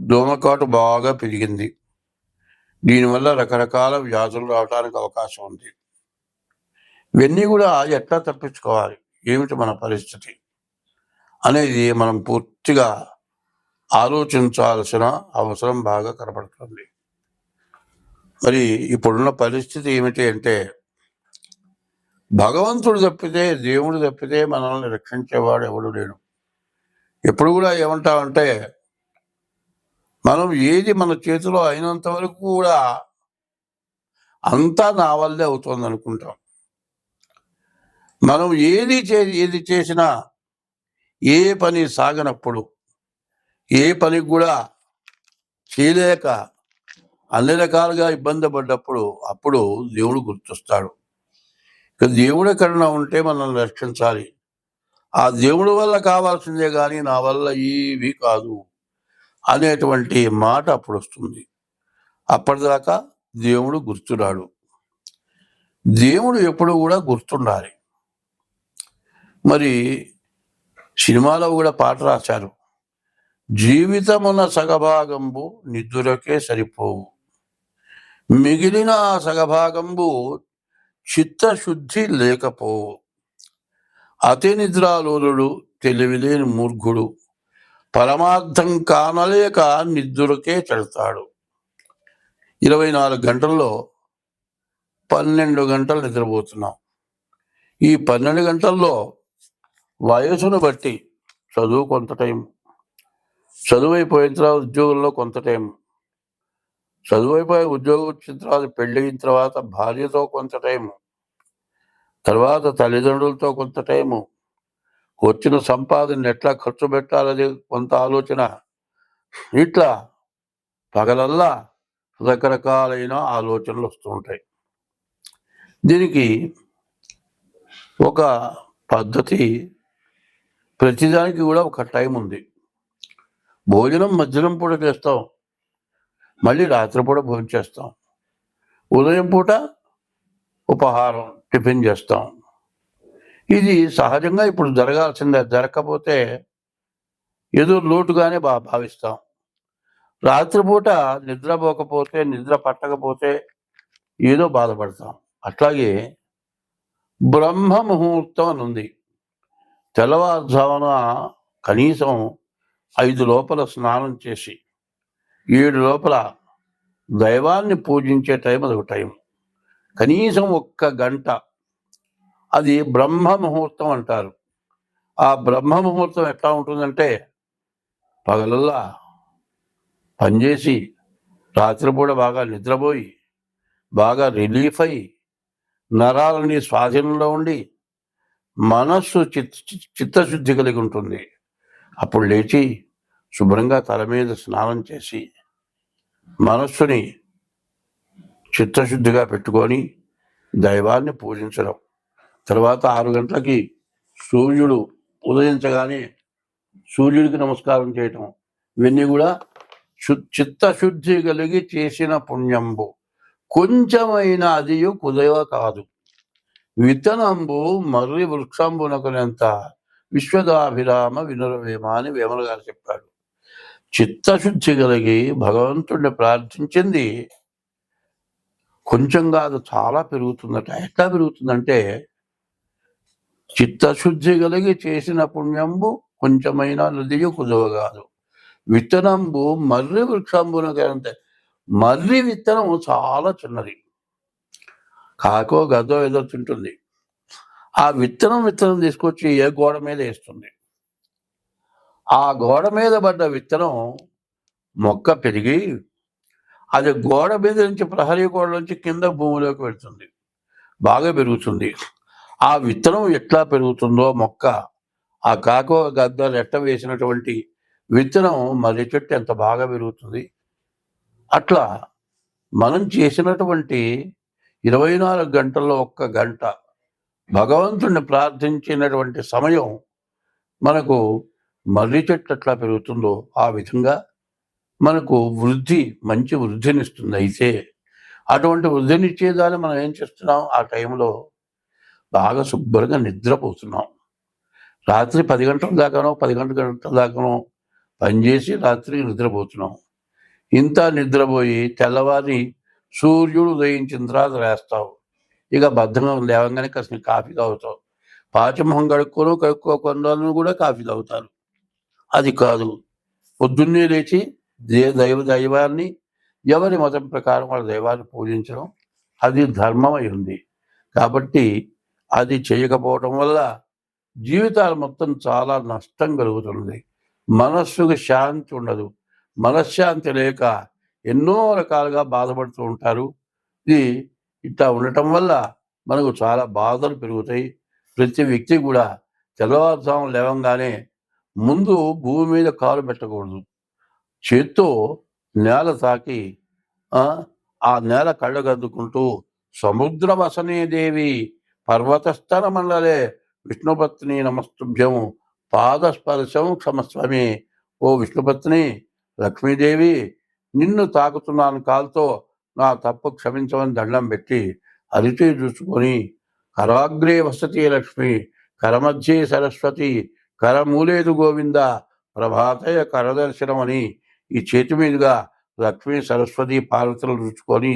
దోమకాటు బాగా పెరిగింది. దీనివల్ల రకరకాల వ్యాధులు రావడానికి అవకాశం ఉంది. ఇవన్నీ కూడా ఎట్లా తప్పించుకోవాలి? ఏమిటి మన పరిస్థితి? అనేది మనం పూర్తిగా ఆలోచించాల్సిన అవసరం బాగా కనపడుతుంది. మరి ఇప్పుడున్న పరిస్థితి ఏమిటి అంటే భగవంతుడు తప్పితే దేవుడు తప్పితే మనల్ని రక్షించేవాడు ఎవడు లేడు. ఎప్పుడు కూడా ఏమంటామంటే మనం ఏది మన చేతిలో అయినంత వరకు కూడా అంతా నా వల్లే అవుతుంది అనుకుంటాం మనం ఏది చే ఏది చేసినా ఏ పని సాగనప్పుడు ఏ పని కూడా చేయలేక అన్ని రకాలుగా ఇబ్బంది పడ్డప్పుడు అప్పుడు దేవుడు గుర్తొస్తాడు. ఇక దేవుడి కరుణ ఉంటే మనల్ని రక్షించాలి. ఆ దేవుడి వల్ల కావాల్సిందే కానీ నా వల్ల ఏవి కాదు. అనేటువంటి మాట అప్పుడు వస్తుంది అప్పటిదాకా దేవుడు గుర్తురాడు. దేవుడు ఎప్పుడు కూడా గుర్తుండాలి. మరి సినిమాలో కూడా పాట రాశారు. జీవితమున సగభాగంబు నిద్రకే సరిపోవు. మిగిలిన ఆ సగభాగంబు చిత్తశుద్ధి లేకపోవు. అతి నిద్రాలోలుడు తెలివిలేని మూర్ఖుడు. పరమార్థం కానలేక నిద్దురకే చెడతాడు ఇరవై నాలుగు గంటల్లో పన్నెండు గంటలు నిద్రపోతున్నాం. ఈ పన్నెండు గంటల్లో వయసును బట్టి చదువు కొంత టైం చదువు అయిపోయిన తర్వాత ఉద్యోగంలో కొంత టైం చదువు అయిపోయి ఉద్యోగం వచ్చిన తర్వాత పెళ్ళి అయిన తర్వాత భార్యతో కొంత టైము తర్వాత తల్లిదండ్రులతో కొంత టైము వచ్చిన సంపాదన ఎట్లా ఖర్చు పెట్టాలనే కొంత ఆలోచన. ఇట్లా పగలల్లా రకరకాలైన ఆలోచనలు వస్తుంటాయి దీనికి ఒక పద్ధతి ప్రతిదానికి కూడా ఒక టైం ఉంది. భోజనం మధ్యాహ్నం పూట చేస్తాం. మళ్ళీ రాత్రిపూట భోజనం చేస్తాం. ఉదయం పూట ఉపహారం టిఫిన్ చేస్తాం. ఇది సహజంగా ఇప్పుడు జరగాల్సిందే. జరగకపోతే ఏదో లోటుగానే బా భావిస్తాం. రాత్రిపూట నిద్రపోకపోతే నిద్ర పట్టకపోతే ఏదో బాధపడతాం. అట్లాగే బ్రహ్మ ముహూర్తం అని ఉంది. తెల్లవారుజామున కనీసం ఐదు లోపల స్నానం చేసి ఏడు లోపల దైవాన్ని పూజించే టైం అది ఒక టైం. కనీసం ఒక్క గంట అది బ్రహ్మ ముహూర్తం అంటారు. ఆ బ్రహ్మ ముహూర్తం ఎట్లా ఉంటుందంటే పగలల్లా పనిచేసి రాత్రిపూట బాగా నిద్రపోయి బాగా రిలీఫ్ అయ్యి నరాలని స్వాధీనంలో ఉండి మనస్సు చిత్ చిత్తశుద్ధి కలిగి ఉంటుంది. అప్పుడు లేచి శుభ్రంగా తల మీద స్నానం చేసి మనస్సుని చిత్తశుద్ధిగా పెట్టుకొని దైవాన్ని పూజించడం. తర్వాత ఆరు గంటలకి సూర్యుడు ఉదయించగానే సూర్యుడికి నమస్కారం చేయటం. ఇవన్నీ కూడా చిత్తశుద్ధి కలిగి చేసిన పుణ్యంబు. కొంచెమైన అదియు కుదవ కాదు. విత్తనంబు మర్రి వృక్షంబునకునంత విశ్వదాభిరామ వినురవేమ అని వేమన గారు చెప్పాడు. చిత్తశుద్ధి కలిగి భగవంతుడిని ప్రార్థించింది కొంచెం కాదు చాలా పెరుగుతుందట. ఎట్లా పెరుగుతుందంటే చిత్తశుద్ధి కలిగి చేసిన పుణ్యంబు కొంచెమైన నదియు కుదవ కాదు విత్తనంబు మర్రి వృక్షంబునకంత మర్రి విత్తనం చాలా చిన్నది. కాకో గదో ఏదో తింటుంది. ఆ విత్తనం విత్తనం తీసుకొచ్చి ఏ గోడ మీద వేస్తుంది? ఆ గోడ మీద పడ్డ విత్తనం మొక్క పెరిగి అది గోడ మీద నుంచి ప్రహరీ గోడ నుంచి కింద భూమిలోకి వెళ్తుంది. బాగా పెరుగుతుంది. ఆ విత్తనం ఎట్లా పెరుగుతుందో మొక్క ఆ కాకో గద్దలు ఎట్ట వేసినటువంటి విత్తనం మర్రి చెట్టు ఎంత బాగా పెరుగుతుంది. అట్లా మనం చేసినటువంటి ఇరవై నాలుగు గంటల్లో ఒక్క గంట భగవంతుణ్ణి ప్రార్థించినటువంటి సమయం మనకు మర్రి చెట్టు ఎట్లా పెరుగుతుందో ఆ విధంగా మనకు వృద్ధి మంచి వృద్ధినిస్తుంది అయితే. అటువంటి వృద్ధినిచ్చేదాన్ని మనం ఏం చేస్తున్నాం? ఆ టైంలో బాగా శుభ్రంగా నిద్రపోతున్నాం. రాత్రి పది గంటల దాకానో పది గంటల గంటల దాకానో పనిచేసి రాత్రి నిద్రపోతున్నాం. ఇంత నిద్రపోయి తెల్లవారి సూర్యుడు ఉదయించిన తర్వాత వేస్తావు ఇక బద్ధంగా లేవగానే కాసిన కాఫీ తాగుతావు. పాచమొహం కడుక్కోను కడుక్కోకుండా కూడా కాఫీ తాగుతారు. అది కాదు. పొద్దున్నే లేచి దే దైవ దైవాన్ని ఎవరి మతం ప్రకారం వాళ్ళ దైవాన్ని పూజించడం అది ధర్మమై ఉంది. కాబట్టి అది చేయకపోవటం వల్ల జీవితాలు మొత్తం చాలా నష్టం కలుగుతుంది. మనస్సుకు శాంతి ఉండదు. మనశ్శాంతి లేక ఎన్నో రకాలుగా బాధపడుతూ ఉంటారు. ఇది ఇట్లా ఉండటం వల్ల మనకు చాలా బాధలు పెరుగుతాయి. ప్రతి వ్యక్తి కూడా తెల్లవారుజాము లేవంగానే ముందు భూమి మీద కాలు పెట్టకూడదు. చేత్తో నేల తాకి ఆ, నేల కళ్ళగద్దుకుంటూ సముద్ర వసనే దేవి పర్వతస్థల మండలే విష్ణుపత్ని నమస్తుభ్యం పాదస్పర్శం క్షమస్వామి. ఓ విష్ణుపత్ని లక్ష్మీదేవి నిన్ను తాకుతున్నాను కాల్తో నా తప్పు క్షమించమని దండం పెట్టి అరిచి చూసుకొని కరాగ్రే వసతి లక్ష్మి కరమధ్యే సరస్వతి కరమూలేదు గోవింద ప్రభాతయ కరదర్శనం అని ఈ చేతి మీదుగా లక్ష్మీ సరస్వతి పార్వతులు రుచుకొని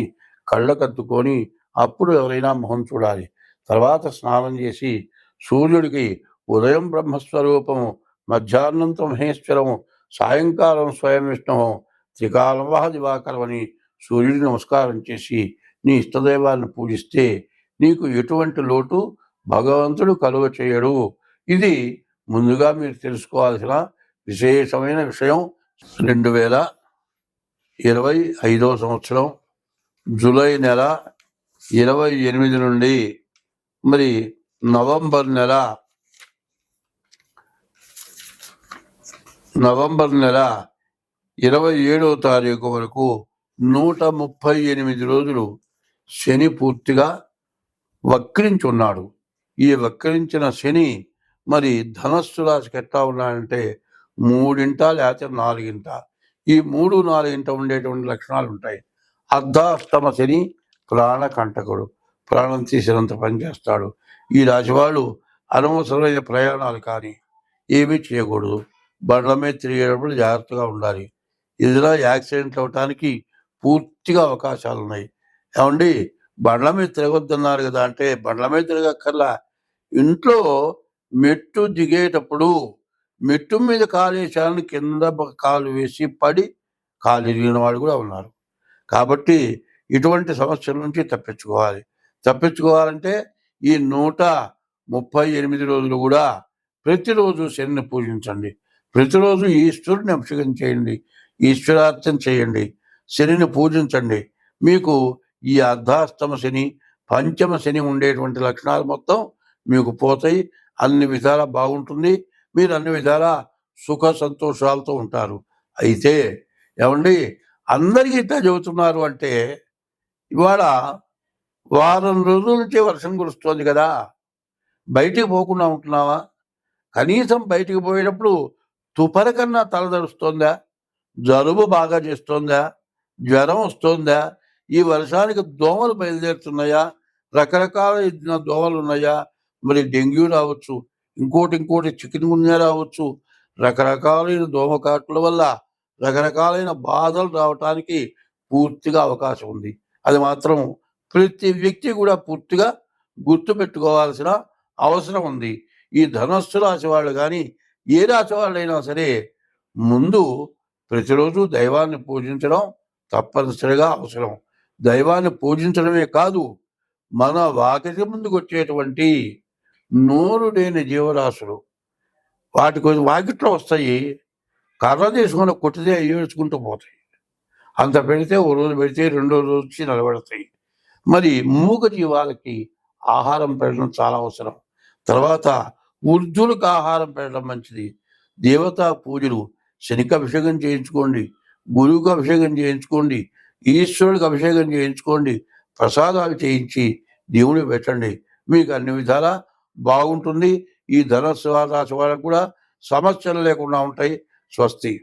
కళ్ళకద్దుకొని అప్పుడు ఎవరైనా మొహం చూడాలి. తర్వాత స్నానం చేసి సూర్యుడికి ఉదయం బ్రహ్మస్వరూపము మధ్యాహ్నంతో మహేశ్వరము సాయంకాలం స్వయం విష్ణువు త్రికాలం దివాకరమని దివాకరం సూర్యుడికి నమస్కారం చేసి నీ ఇష్టదైవాన్ని పూజిస్తే నీకు ఎటువంటి లోటు భగవంతుడు కలువ చేయడు. ఇది ముందుగా మీరు తెలుసుకోవాల్సిన విశేషమైన విషయం. రెండు వేల ఇరవై ఐదవ సంవత్సరం జూలై నెల ఇరవై ఎనిమిది నుండి మరి నవంబర్ నెల నవంబర్ నెల ఇరవై ఏడవ తారీఖు వరకు నూట ముప్పై ఎనిమిది రోజులు శని పూర్తిగా వక్రించి ఉన్నాడు ఈ వక్రించిన శని మరి ధనస్సు రాశికి ఎట్లా ఉన్నాడంటే మూడింట లేకపోతే నాలుగింట. ఈ మూడు నాలుగింట ఉండేటువంటి లక్షణాలు ఉంటాయి. అర్ధాష్టమ శని ప్రాణకంటకుడు. ప్రాణం తీసినంత పని చేస్తాడు. ఈ రాశి వాళ్ళు అనవసరమైన ప్రయాణాలు కానీ ఏమీ చేయకూడదు. బండ్ల మీద తిరిగేటప్పుడు జాగ్రత్తగా ఉండాలి. ఇదిలా యాక్సిడెంట్ అవటానికి పూర్తిగా అవకాశాలు ఉన్నాయి. ఏమండి? బండ్ల మీద తిరగొద్దన్నారు కదా అంటే బండ్ల మీద తిరగక్కర్లా. ఇంట్లో మెట్టు దిగేటప్పుడు మెట్టు మీద కాలేశాలను కింద కాలు వేసి పడి కాలు ఇరిగిన వాళ్ళు కూడా ఉన్నారు. కాబట్టి ఇటువంటి సమస్యల నుంచి తప్పించుకోవాలి. తప్పించుకోవాలంటే ఈ నూట ముప్పై ఎనిమిది రోజులు కూడా ప్రతిరోజు శనిని పూజించండి. ప్రతిరోజు ఈశ్వరుని అభిషేకం చేయండి. ఈశ్వరార్థం చేయండి. శనిని పూజించండి. మీకు ఈ అర్ధాష్టమ శని పంచమ శని ఉండేటువంటి లక్షణాలు మొత్తం మీకు పోతాయి. అన్ని విధాలా బాగుంటుంది. మీరు అన్ని విధాల సుఖ సంతోషాలతో ఉంటారు. అయితే ఏమండి? అందరికీ ఇట్లా చెబుతున్నారు అంటే ఇవాళ వారం రోజుల నుంచి వర్షం కురుస్తోంది కదా. బయటికి పోకుండా ఉంటున్నావా? కనీసం బయటికి పోయేటప్పుడు తుపర కన్నా తలదరుస్తోందా జలుబు బాగా చేస్తోందా? జ్వరం వస్తోందా? ఈ వర్షానికి దోమలు బయలుదేరుతున్నాయా? రకరకాల దోమలు ఉన్నాయా? మరి డెంగ్యూ రావచ్చు ఇంకోటి ఇంకోటి చికెన్ గున్యా రావచ్చు. రకరకాలైన దోమకాట్ల వల్ల రకరకాలైన బాధలు రావటానికి పూర్తిగా అవకాశం ఉంది. అది మాత్రం ప్రతి వ్యక్తి కూడా పూర్తిగా గుర్తు పెట్టుకోవాల్సిన అవసరం ఉంది. ఈ ధనస్సు రాశి వాళ్ళు కానీ ఏ రాశి వాళ్ళైనా సరే ముందు ప్రతిరోజు దైవాన్ని పూజించడం తప్పనిసరిగా అవసరం. దైవాన్ని పూజించడమే కాదు మన వాకిటి ముందుకు వచ్చేటువంటి నోరు లేని జీవరాశులు. వాటి కొంచెం వాకిట్లో వస్తాయి కర్ర తీసుకుని కొట్టితే ఏడ్చుకుంటూ పోతాయి. అంత పెడితే ఓ రోజు పెడితే రెండో రోజు వచ్చి నిలబడతాయి. మరి మూగ జీవాలకి ఆహారం పెట్టడం చాలా అవసరం. తర్వాత వృద్ధులకు ఆహారం పెట్టడం మంచిది. దేవతా పూజలు శనికి అభిషేకం చేయించుకోండి గురువుకు అభిషేకం చేయించుకోండి ఈశ్వరుడికి అభిషేకం చేయించుకోండి ప్రసాదాలు చేయించి దేవుని పెట్టండి. మీకు అన్ని విధాలా బాగుంటుంది. ఈ ధనస్సు రాశి వాళ్ళకు కూడా సమస్యలు లేకుండా ఉంటాయి. స్వస్తి.